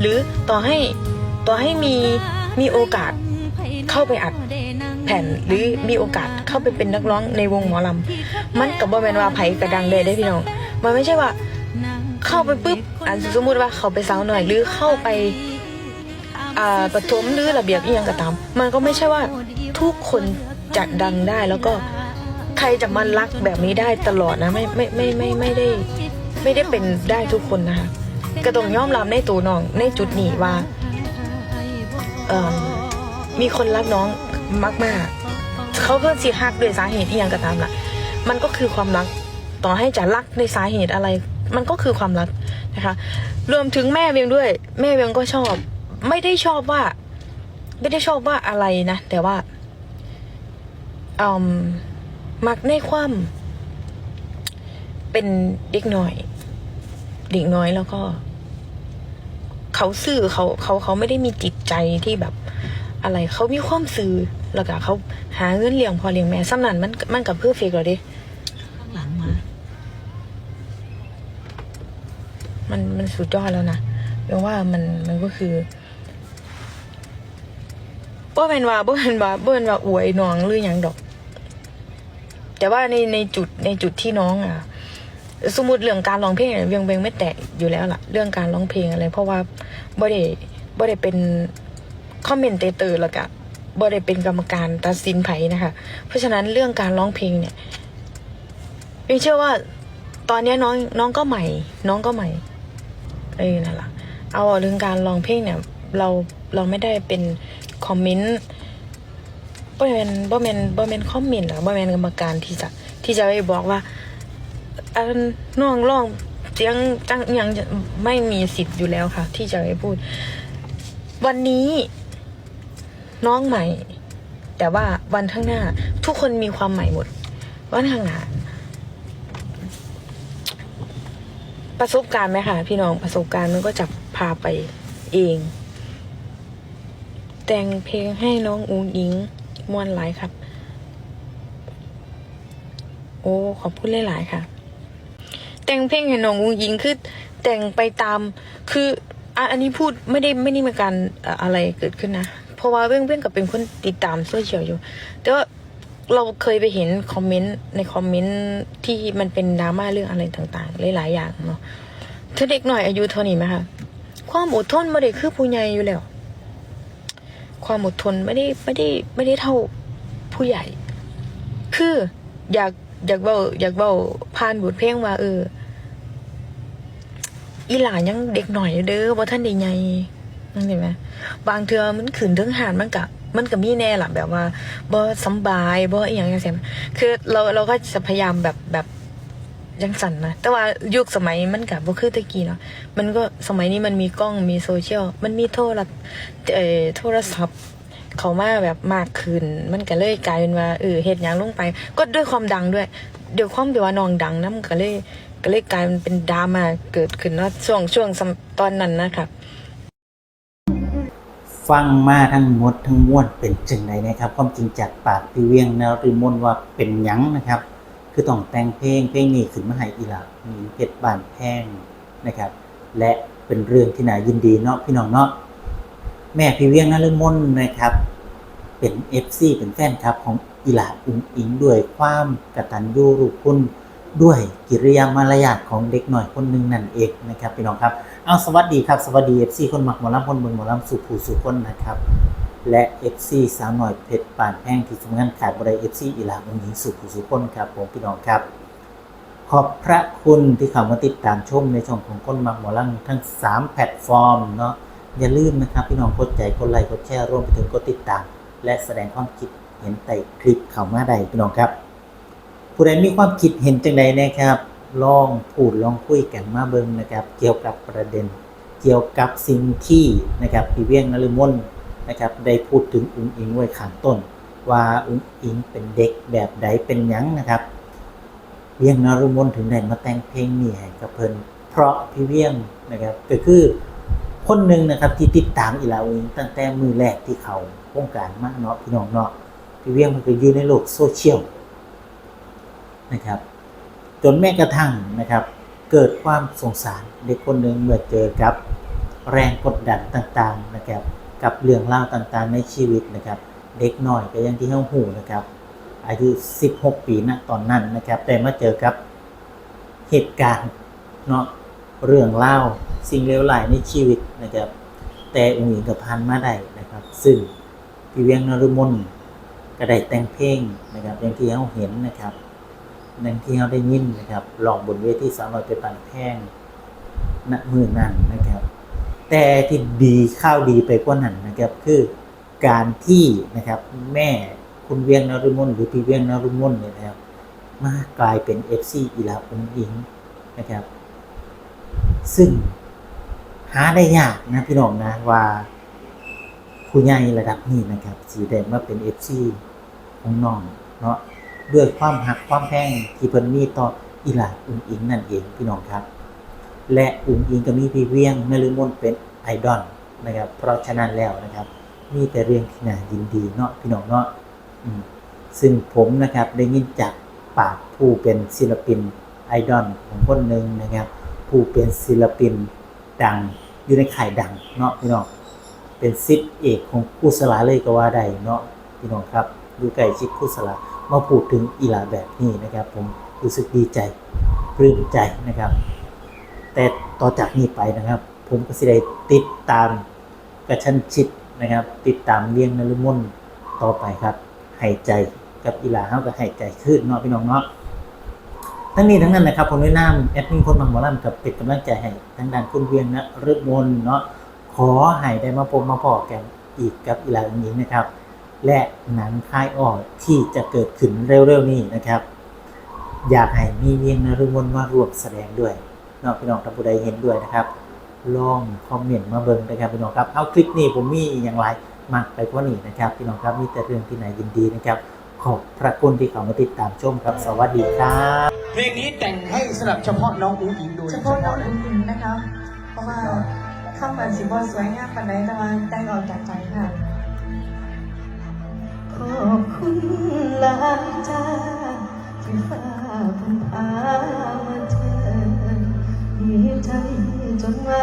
หรือต่อให้ต่อให้มีมีโอกาสเข้าไปอัดแผ่นหรือมีโอกาสเข้าไปเป็นนักร้องในวงหมอลำมันกับบ่แมนว่าไผกระดังได้ได้พี่น้องมันไม่ใช่ว่าเข้าไปปุ๊บอันสมมุติว่าเขาไปสาวหน่อยหรือเข้าไปปฐมหรือระเบียบอียังก็ตาม มันก็ไม่ใช่ว่าทุกคนจะดังได้แล้วก็ใครจะมารักแบบนี้ได้ตลอดนะไม่ไม่ไม่ไม่ไม่ได้ ไม่ได้เป็นได้ทุกคนนะคะ ก็ต้องยอมรับในตัวน้องในจุดนี้ว่าเออมีคนรักน้องมากๆเขาเพิ่งสิฮักด้วยสาเหตุที่ยังก็ตามละมันก็คือความรักต่อให้จะรักในสาเหตุอะไร มันก็คือความรักนะคะ รวมถึงแม่เวียงด้วย แม่เวียงก็ชอบ ไม่ได้ชอบว่า ไม่ได้ชอบว่าอะไรนะแต่ว่าอืมมักในความ เป็นเด็กน้อย เด็กน้อยแล้วก็ เขาซื่อเขาเขาเขาไม่ได้มีจิตใจที่แบบอะไรเขามีความซื่อแล้วก็เขาหาเงินเลี้ยงพอเลี้ยงแม่สำนันมันมันกับเพื่อเฟกเหรอเดิข้างหลังมา มันมันสุดยอดแล้วนะแปลว่ามันมันก็คือบ่เป็นว่าบ่เป็นว่าบ่เป็นว่าอวยน้องหรือหยังดอก แต่ว่าในในจุดในจุดที่น้องอะสมมติเรื่องการร้องเพลงเนี่ยเวียงเวียงไม่แตะอยู่แล้วล่ะ เรื่องการร้องเพลงอะไร เพราะว่า บ่ได้บ่ได้เป็นคอมเมนเตเตอร์แล้วก็บ่ได้เป็นกรรมการตัดสินไผนะคะ เพราะฉะนั้นเรื่องการร้องเพลงเนี่ยเวียงเชื่อว่าตอนนี้น้องน้องก็ใหม่ น้องก็ใหม่เออนั่นแหละเอาเรื่องการร้องเพลงเนี่ย เราเราไม่ได้เป็นคอมเมนต์บ่แมนบ่แมนบ่แมนคอมเมนต์หรอบ่แมนกรรมการที่จะที่จะไปบอกว่าอันน้องร้อง เสียงจังยังจะไม่มีสิทธิ์อยู่แล้วค่ะ ที่จะไปพูด วันนี้น้องใหม่ แต่ว่าวันข้างหน้า ทุกคนมีความใหม่หมด วันข้างหน้าประสบการณ์ไหมคะพี่น้องประสบการณ์มันก็จะพาไปเอง แต่งเพลงให้น้องอุ้งอิงม่วนหลายครับ โอ้ขอบคุณหลายๆค่ะ แต่งเพลงให้น้องอุ้งอิงคือแต่งไปตาม คืออะอันนี้พูดไม่ได้ไม่ได้มีการอะไรเกิดขึ้นนะ เพราะว่าเพื่อนเพื่อนกับเป็นคนติดตามโซเชียลอยู่ แต่ว่าเราเคยไปเห็นคอมเมนต์ในคอมเมนต์ที่มันเป็นดราม่าเรื่องอะไรต่างๆ หลายๆอย่างเนาะถ้าเด็กหน่อยอายุเท่านี้ไหมคะความอดทนไม่ได้คือผู้ใหญ่อยู่แล้ว ความอดทนไม่ได้ไม่ได้ไม่ได้เท่าผู้ใหญ่ คืออยากอยากเบาอยากเบาผ่านบทเพลงว่าเออ อีหลานยังเด็กหน่อยเด้อว่าท่านได้ใหญ่นั่นเห็นไหมบางเทือมันขืนถึงหานมันกะ มันก็มีแน่ล่ะแบบว่าบ่สบายบ่อหย่างเงี้ยคือเราเราก็จะพยายามแบบแบบยังสั่นนะ แต่ว่ายุคสมัยมันกับบ่คือตะกี้เนาะ มันก็สมัยนี้มันมีกล้องมีโซเชียล มันมีโทรศัพท์เอ่อโทรศัพท์ เขามาแบบมากขึ้น มันก็เลยกลายเป็นว่าเออเฮ็ดหยังลงไป ก็ด้วยความดังด้วยเดี๋ยวความที่ว่าน้องดังนะมันก็เลย ก็เลยกลายเป็นดราม่าเกิดขึ้นเนาะช่วงช่วงตอนนั้นนะครับฟังมาทั้งหมดทั้งมวลเป็นจึงไหนนะครับความจริงจากปากพี่เวียงนริมนว่าเป็นยังนะครับ คือต้องแต่งเพลงเพลงนี้ขึ้นมาให้อีหลามีเพชรบานแพงนะครับ และเป็นเรื่องที่น่ายินดีเนาะพี่น้องเนาะแม่พี่เวียงนฤมลนะครับ เป็น FC เป็นแฟนครับของอีหลาอุ้งอิงด้วยความกตัญญูรู้คุณ ด้วยกิริยามารยาทของเด็กหน่อยคนหนึ่งนั่นเองนะครับพี่น้องครับเอาสวัสดีครับสวัสดี FC คนหมักหมอลำคนเมืองหมอลำสุภูสุคนนะครับและ FC สาวหน่อยเพชรปานแพงที่สำคัญขาดบริ FC อีหลาองหญิงสุภูสุคนครับผมพี่น้องครับ ขอบพระคุณที่เข้ามาติดตามชมในช่องของคนหมักหมอลำทั้ง 3 แพลตฟอร์มเนาะอย่าลืมนะครับพี่น้องกดใจกดไลค์กดแชร์รวมไปถึงกดติดตาม และแสดงความคิดเห็นใต้คลิปเข้ามาได้พี่น้องครับ ผู้ใดมีความคิดเห็นจังใดนะครับ ลองพูดลองคุยกันมาเบิ่งนะครับ เกี่ยวกับประเด็น เกี่ยวกับสิ่งที่นะครับพี่เวียงนฤมลนะครับ ได้พูดถึงอุ้งอิงไว้ข้างต้น ว่าอุ้งอิงเป็นเด็กแบบใดเป็นหยังนะครับเวียงนฤมลถึงได้มาแต่งเพลงนี้ให้กับเพิ่นเพราะพี่เวียงนะครับก็คือคนหนึ่งนะครับที่ติดตามอีลาอุ้งอิงตั้งแต่มือแรกที่เขาวงการมาเนาะพี่น้องเนาะพี่เวียงมันก็อยู่ในโลกโซเชียล นะครับ จนแม้กระทั่งนะครับ เกิดความสงสารเด็กคนหนึ่งเมื่อเจอกับแรงกดดันต่างๆนะครับ กับเรื่องเล่าวต่างๆในชีวิตนะครับ เด็กน้อยก็อยังที่เฮาหูนะครับ อายุ 16 ปีนะตอนนั้นนะครับ แต่มาเจอกับเหตุการณ์เนาะเรื่องเล่าสิ่งเลวร้ายในชีวิตนะครับ แต่องค์หญิงกับพันมาได้นะครับ ซึ่งพี่เวียงนฤมลก็ได้แต่งเพลงนะครับอย่างที่เราเห็นนะครับ อย่างที่เราได้ยินนะครับลองบนเวทีสาวน้อยเป็นปานแพงณมือนั้นนะครับ แต่ที่ดีข้าวดีไปกว่านั้นนะครับ คือการที่นะครับแม่คุณเวียงนฤมลหรือพี่เวียงนฤมลเนี่ยนะครับ มากลายเป็น FC อีลาองค์หญิงนะครับ ซึ่งหาได้ยากนะพี่น้องนะว่าผู้ใหญ่ระดับนี้นะครับสีแดงมาเป็นเอฟซีของน้องเนาะ ด้วยความหักความแพงที่เพิ่นมีต่ออีหลาอุ้งอิงนั่นเองพี่น้องครับ และอุ้งอิงก็มีพี่เวียงนฤมลเป็นไอดอลนะครับ เพราะฉะนั้นแล้วนะครับ มีแต่เรื่องที่น่ายินดีเนาะพี่น้องเนาะซึ่งผมนะครับได้ยินจากปากผู้เป็นศิลปินไอดอลของคนหนึ่งนะครับ ผู้เป็นศิลปินดังอยู่ในข่ายดังเนาะพี่น้องเป็นซิดเอกของครูสลาเลยก็ว่าได้เนาะพี่น้องครับดูไก่ชิดครูสลา มาพูดถึงอีลาแบบนี้นะครับ ผมรู้สึกดีใจปลื้มใจนะครับ แต่ต่อจากนี้ไปนะครับ ผมก็สิได้ติดตามกระชั้นชิดนะครับ ติดตามเลี้ยงนรุมนต่อไปครับให้ใจกับอีลาเฮาก็ให้ใจขึ้นเนาะพี่น้องเนาะทั้งนี้ทั้งนั้นนะครับผมแนะนำแอดมินคนบางหมอลำกับเป็นกำลังใจให้ทั้งด้านคุณเวียงนะเรื่องมนเนาะขอให้ได้มาพบมาพอกันอีกกับอีลาอันนี้นะครับ และหนังค่ายออกที่จะเกิดขึ้นเร็วๆนี้นะครับ อยากให้มีเวียงนรุมนมาร่วมแสดงด้วยเนาะพี่น้องท่านผู้ใดเห็นด้วยนะครับ ลองคอมเมนต์มาเบิ่งนะครับพี่น้องครับ เอาคลิปนี้ผมมีอย่างไรมากไปกว่านี้นะครับ พี่น้องครับมีแต่เรื่องที่ไหนยินดีนะครับ ขอบพระคุณที่เขามาติดตามชมครับ สวัสดีครับเพลงนี้แต่งให้สำหรับเฉพาะน้องอุ้งอิงโดยเฉพาะน้องอิงอิงนะคะ เพราะว่าข้ามมันสิบอสวยงามปันใดแต่ว่าแต่งออกจากใจค่ะ ขอบคุณหลายจ้าที่ฟ้าพันพามาเจอมีใจจนมา